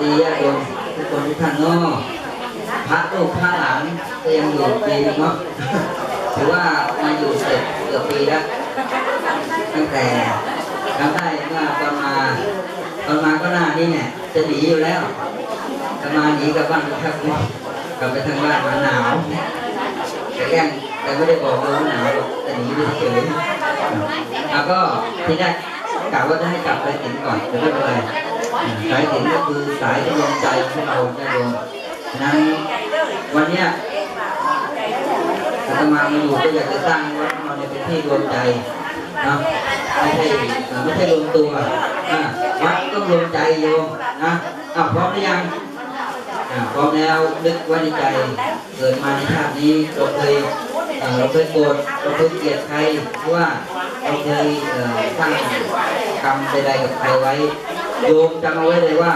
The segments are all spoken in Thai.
ดีญาติโยมทุกคนทุกท่านเนาะพระลูกพระหลานก็ยังอยู่ปีนึงเนาะถือว่ามาอยู่เสร็จเกือบปีแล้วตั้งแต่จำได้เมื่อตอนมาตอนมาก็หน้านี่เนี่ยจะหนีอยู่แล้วตอนมาหนีกลับบ้านไปทักกลับไปทางบ้านมาหนาวแต่แกล้งแต่ไม่ได้บอกว่าหนาวแต่หนีไปเฉยแล้วก็ที่แรกกะว่าจะให้กลับไปถึงก่อนแต่ไม่เป็นไร สายถึงก็คือสายที่รวมใจของเราจะรวมฉะนั้นวันเนี้ยอาตมามาอยู่ก็อยากจะสร้างวัดเราเนี่ยเป็นที่รวมใจนะไม่ใช่ไม่ใช่รวมตัวอะวัดต้องรวมใจโยมนะอะพร้อมหรือยังอะพร้อมแล้วนึกไว้ในใจเกิดมาในชาตินี้เราเคยเราเคยโกรธเราเคยเกลียดใครหรือว่าเราเคยเอ่อสร้างกรรมใดๆกับใครไว้ โยมจำเอาไว้เลยว่า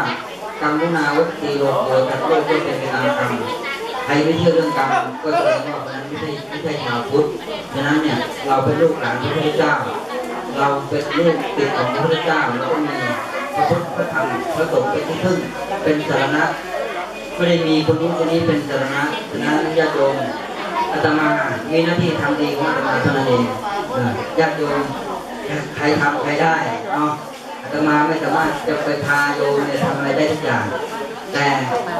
กรรมมุนาวัตตีโลกโดยทัดโลกก็เป็นไปตามกรรมใครไม่เชื่อเรื่องกรรมก็แสดงว่าคนนั้นไม่ใช่ไม่ใช่ชาวพุทธฉะนั้นเนี่ยเราเป็นลูกหลานพระพุทธเจ้า เราเป็นลูกติดของพระพุทธเจ้าเราต้องมีพระพุทธพระธรรมพระสงฆ์เป็นที่พึ่งเป็นสารณะไม่ได้มีคนนู้นคนนี้เป็นสารณะฉะนั้นญาติโยมอาตมามีหน้าที่ทำดีของอาตมาเท่านั้นเองญาติโยมใครทำใครได้เนาะ อาตมาไม่สามารถจะไปพาโยมเนี่ยทำอะไรได้ทุกอย่าง แต่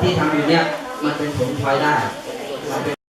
ที่ทำอยู่เนี่ยมันเป็นผลพลอยได้